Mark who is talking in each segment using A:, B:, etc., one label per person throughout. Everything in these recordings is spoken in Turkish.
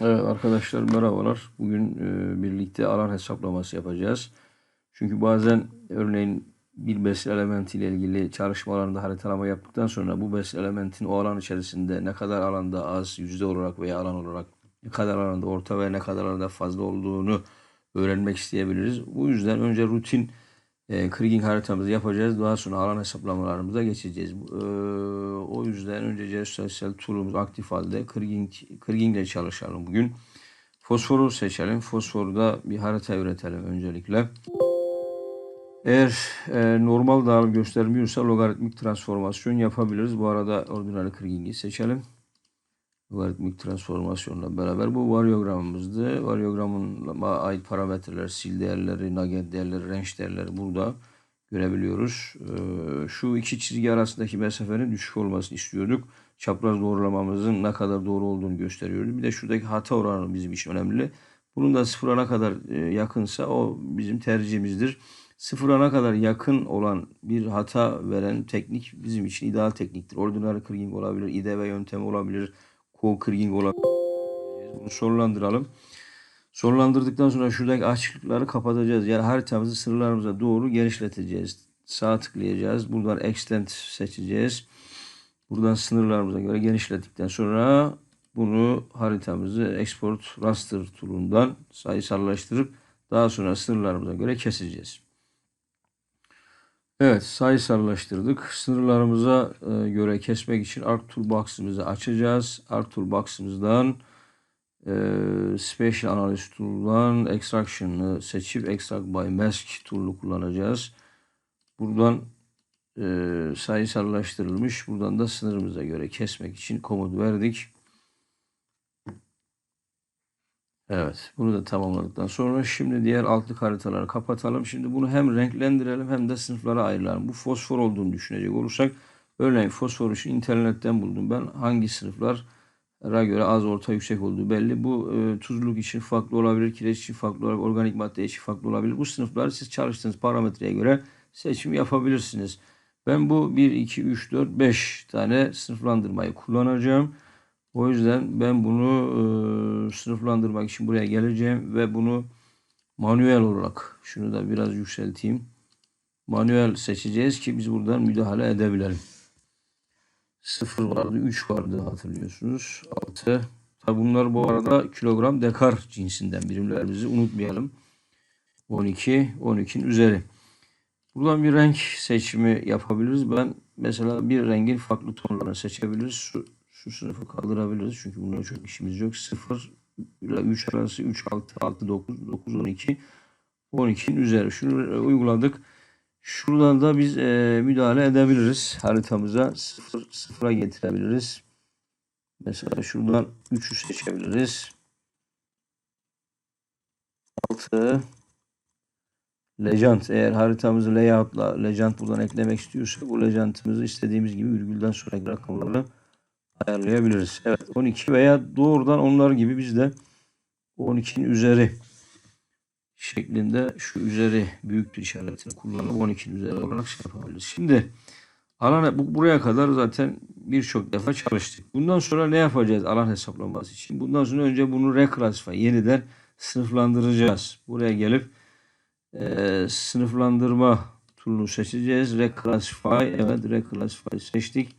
A: Evet arkadaşlar merhabalar. Bugün e, birlikte alan hesaplaması yapacağız. Çünkü bazen örneğin bir besin elementi ile ilgili çalışmalarında haritalama yaptıktan sonra bu besin elementin o alan içerisinde ne kadar alanda az yüzde olarak veya alan olarak ne kadar alanda orta ve ne kadar alanda fazla olduğunu öğrenmek isteyebiliriz. Bu yüzden önce rutin e, kriging haritamızı yapacağız. Daha sonra alan hesaplamalarımıza geçeceğiz. E, o yüzden önce geostatistik tool'umuz aktif halde kriging, kriging ile çalışalım bugün. Fosforu seçelim. Fosforda bir harita üretelim öncelikle. Eğer e, normal dağılım göstermiyorsa logaritmik transformasyon yapabiliriz. Bu arada ordinary kriging'i seçelim. Logaritmik transformasyonla beraber bu varyogramımızdı. Varyogramın ait parametreler, sil değerleri, nugget değerleri, range değerleri burada görebiliyoruz. Ee, şu iki çizgi arasındaki mesafenin düşük olmasını istiyorduk. Çapraz doğrulamamızın ne kadar doğru olduğunu gösteriyordu. Bir de şuradaki hata oranı bizim için önemli. Bunun da sıfıra ne kadar e, yakınsa o bizim tercihimizdir. Sıfıra ne kadar yakın olan bir hata veren teknik bizim için ideal tekniktir. Ordinary kriging olabilir, IDV yöntemi olabilir, co-kriging olabilir. Bunu sonlandıralım. Sonlandırdıktan sonra şuradaki açıklıkları kapatacağız. Yani haritamızı sınırlarımıza doğru genişleteceğiz. Sağ tıklayacağız. Buradan extend seçeceğiz. Buradan sınırlarımıza göre genişlettikten sonra bunu haritamızı export raster tool'undan sayısallaştırıp daha sonra sınırlarımıza göre keseceğiz. Evet sayısallaştırdık. Sınırlarımıza e, göre kesmek için Arc Toolbox'ımızı açacağız. Arc Toolbox'ımızdan e, Special Analysis Tool'dan Extraction'ı seçip Extract by Mask tool'u kullanacağız. Buradan e, sayısallaştırılmış. Buradan da sınırımıza göre kesmek için komut verdik. Evet, bunu da tamamladıktan sonra şimdi diğer altlık haritaları kapatalım. Şimdi bunu hem renklendirelim hem de sınıflara ayıralım. Bu fosfor olduğunu düşünecek olursak, örneğin fosfor için internetten buldum ben. Hangi sınıflara göre az, orta, yüksek olduğu belli. Bu e, tuzluluk için farklı olabilir, kireç için farklı olabilir, organik madde için farklı olabilir. Bu sınıfları siz çalıştığınız parametreye göre seçim yapabilirsiniz. Ben bu 1, 2, 3, 4, 5 tane sınıflandırmayı kullanacağım. O yüzden ben bunu e, sınıflandırmak için buraya geleceğim ve bunu manuel olarak şunu da biraz yükselteyim. Manuel seçeceğiz ki biz buradan müdahale edebilelim. 0 vardı, 3 vardı hatırlıyorsunuz. 6. Tabi bunlar bu arada kilogram dekar cinsinden birimlerimizi unutmayalım. 12, 12'nin üzeri. Buradan bir renk seçimi yapabiliriz. Ben mesela bir rengin farklı tonlarını seçebiliriz. Şu sınıfı kaldırabiliriz. Çünkü bununla çok işimiz yok. 0 ile 3 arası 3, 6, 6, 9, 9, 12. 12'nin üzeri. Şunu uyguladık. Şuradan da biz e, müdahale edebiliriz. Haritamıza 0, 0'a getirebiliriz. Mesela şuradan 3'ü seçebiliriz. 6 Legend eğer haritamızı layout'la Legend buradan eklemek istiyorsa bu Legend'ımızı istediğimiz gibi virgülden sonraki rakamlarla ayarlayabiliriz. Evet 12 veya doğrudan onlar gibi biz de 12'nin üzeri şeklinde şu üzeri büyüktür işaretini kullanıp 12'nin üzeri olarak şey yapabiliriz. Şimdi alan bu, buraya kadar zaten birçok defa çalıştık. Bundan sonra ne yapacağız alan hesaplaması için? Bundan sonra önce bunu reclassify yeniden sınıflandıracağız. Buraya gelip e, sınıflandırma tool'unu seçeceğiz. Reclassify evet reclassify seçtik.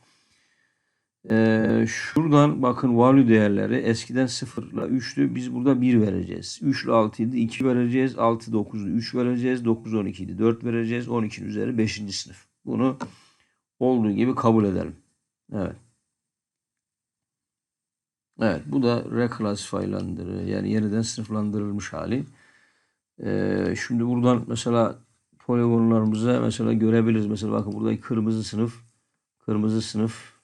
A: Ee, şuradan bakın value değerleri eskiden 0 ile 3'tü. Biz burada 1 vereceğiz. 3 ile 6 idi 2 vereceğiz. 6 9'du 3 vereceğiz. 9 12 idi 4 vereceğiz. 12'nin üzeri 5. sınıf. Bunu olduğu gibi kabul edelim. Evet. Evet bu da reclassifylandır. Yani yeniden sınıflandırılmış hali. Ee, şimdi buradan mesela poligonlarımıza mesela görebiliriz. Mesela bakın burada kırmızı sınıf. Kırmızı sınıf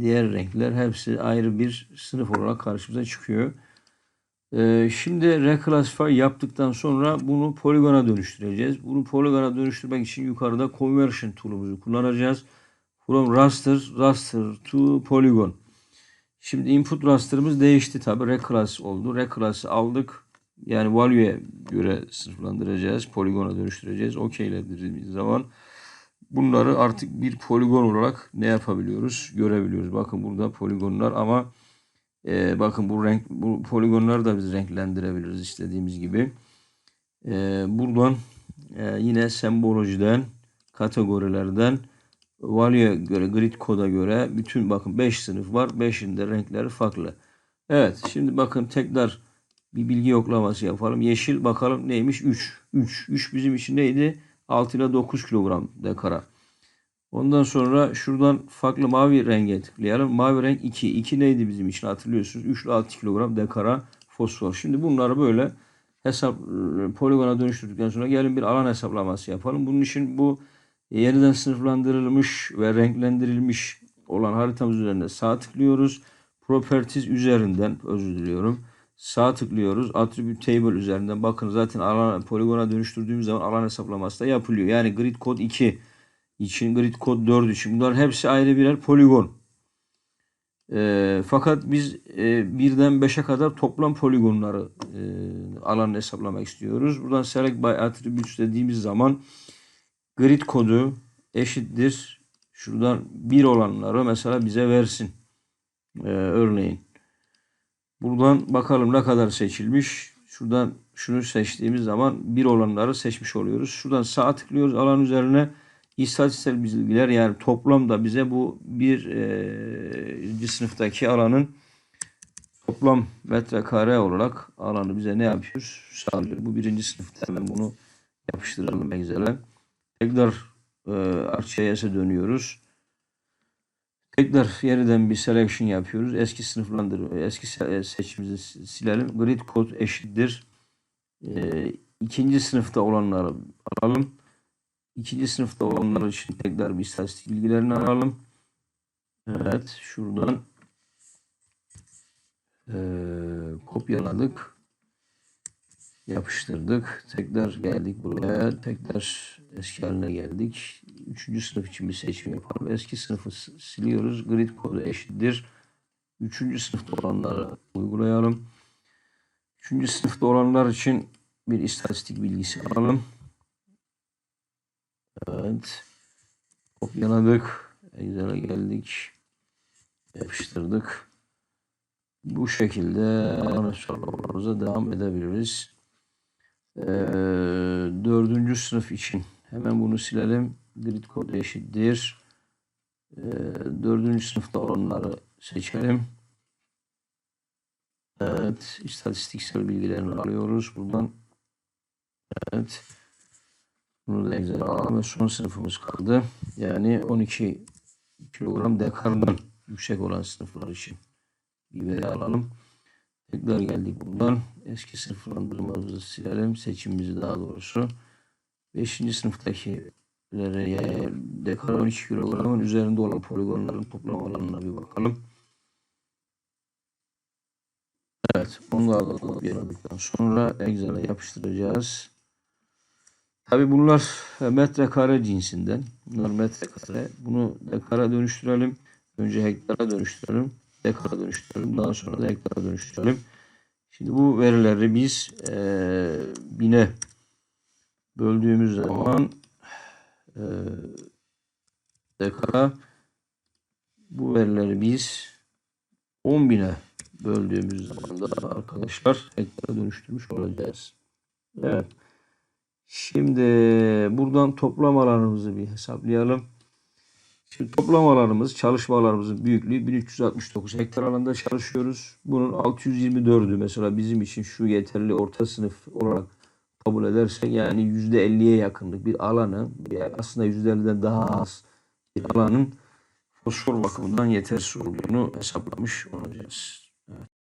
A: diğer renkler hepsi ayrı bir sınıf olarak karşımıza çıkıyor. Ee, şimdi reclassify yaptıktan sonra bunu poligona dönüştüreceğiz. Bunu poligona dönüştürmek için yukarıda conversion tool'umuzu kullanacağız. From raster, raster to polygon. Şimdi input raster'ımız değişti tabi. Reclass oldu. Reclass'ı aldık. Yani value'ye göre sınıflandıracağız. Poligona dönüştüreceğiz. OK dediğimiz zaman bunları artık bir poligon olarak ne yapabiliyoruz? Görebiliyoruz. Bakın burada poligonlar ama e, bakın bu renk bu poligonları da biz renklendirebiliriz istediğimiz gibi. E, buradan e, yine sembolojiden, kategorilerden value'ya göre, grid koda göre bütün bakın 5 sınıf var. 5'inde renkleri farklı. Evet şimdi bakın tekrar bir bilgi yoklaması yapalım. Yeşil bakalım neymiş? 3. 3. 3 bizim için neydi? 6 ile 9 kilogram dekara. Ondan sonra şuradan farklı mavi renge tıklayalım. Mavi renk 2. 2 neydi bizim için hatırlıyorsunuz? 3 ile 6 kilogram dekara fosfor. Şimdi bunları böyle hesap poligona dönüştürdükten sonra gelin bir alan hesaplaması yapalım. Bunun için bu yeniden sınıflandırılmış ve renklendirilmiş olan haritamız üzerinde sağ tıklıyoruz. Properties üzerinden özür diliyorum. Sağ tıklıyoruz. Attribute table üzerinden bakın zaten alan poligona dönüştürdüğümüz zaman alan hesaplaması da yapılıyor. Yani grid kod 2 için grid kod 4 için bunların hepsi ayrı birer poligon. E, fakat biz e, birden 5'e kadar toplam poligonları e, alanı hesaplamak istiyoruz. Buradan select by attributes dediğimiz zaman grid kodu eşittir. Şuradan 1 olanları mesela bize versin. E, örneğin. Buradan bakalım ne kadar seçilmiş. Şuradan şunu seçtiğimiz zaman 1 olanları seçmiş oluyoruz. Şuradan sağ tıklıyoruz alan üzerine istatistiksel bilgiler yani toplamda bize bu bir e, sınıftaki alanın toplam metrekare olarak alanı bize ne yapıyor? Sağlıyor. Bu birinci sınıfta hemen bunu yapıştıralım Excel'e. Tekrar e, ArcGIS'e dönüyoruz. Tekrar yeniden bir selection yapıyoruz. Eski sınıflandır, eski seçimimizi silelim. Grid kod eşittir. E, ikinci sınıfta olanları alalım. İkinci sınıfta olanlar için tekrar bir istatistik bilgilerini alalım. Evet şuradan e, kopyaladık. Yapıştırdık. Tekrar geldik buraya. Tekrar eski haline geldik. Üçüncü sınıf için bir seçim yapalım. Eski sınıfı siliyoruz. Grid kodu eşittir. Üçüncü sınıfta olanları uygulayalım. Üçüncü sınıfta olanlar için bir istatistik bilgisi alalım. Evet. Kopyaladık. Excel'e geldik. Yapıştırdık. Bu şekilde anahtarlarımıza devam edebiliriz. Ee, dördüncü sınıf için hemen bunu silelim. Grid kod eşittir. Ee, dördüncü sınıfta olanları seçelim. Evet. istatistiksel bilgilerini alıyoruz buradan. Evet. Bunu da Excel alalım ve son sınıfımız kaldı. Yani 12 kilogram dekardan yüksek olan sınıflar için bir veri alalım. Tekrar geldik buradan. Eski sınıflandırmamızı silelim. Seçimimizi daha doğrusu. 5. sınıftakilere dekar 12 kilogramın üzerinde olan poligonların toplam alanına bir bakalım. Evet. Da alalım. Sonra Excel'e yapıştıracağız. Tabi bunlar metrekare cinsinden. Bunlar metrekare. Bunu dekara dönüştürelim. Önce hektara dönüştürelim. Dekara dönüştürelim. Daha sonra da hektara dönüştürelim. Şimdi bu verileri biz e, bine böldüğümüz zaman e, dekara bu verileri biz 10 bine böldüğümüz zaman da arkadaşlar hektara dönüştürmüş olacağız. Evet. Şimdi buradan toplam alanımızı bir hesaplayalım. Şimdi toplam alanımız, çalışma alanımızın büyüklüğü 1369 hektar alanda çalışıyoruz. Bunun 624'ü mesela bizim için şu yeterli orta sınıf olarak kabul edersek yani %50'ye yakınlık bir alanı aslında %50'den daha az bir alanın fosfor bakımından yetersiz olduğunu hesaplamış olacağız.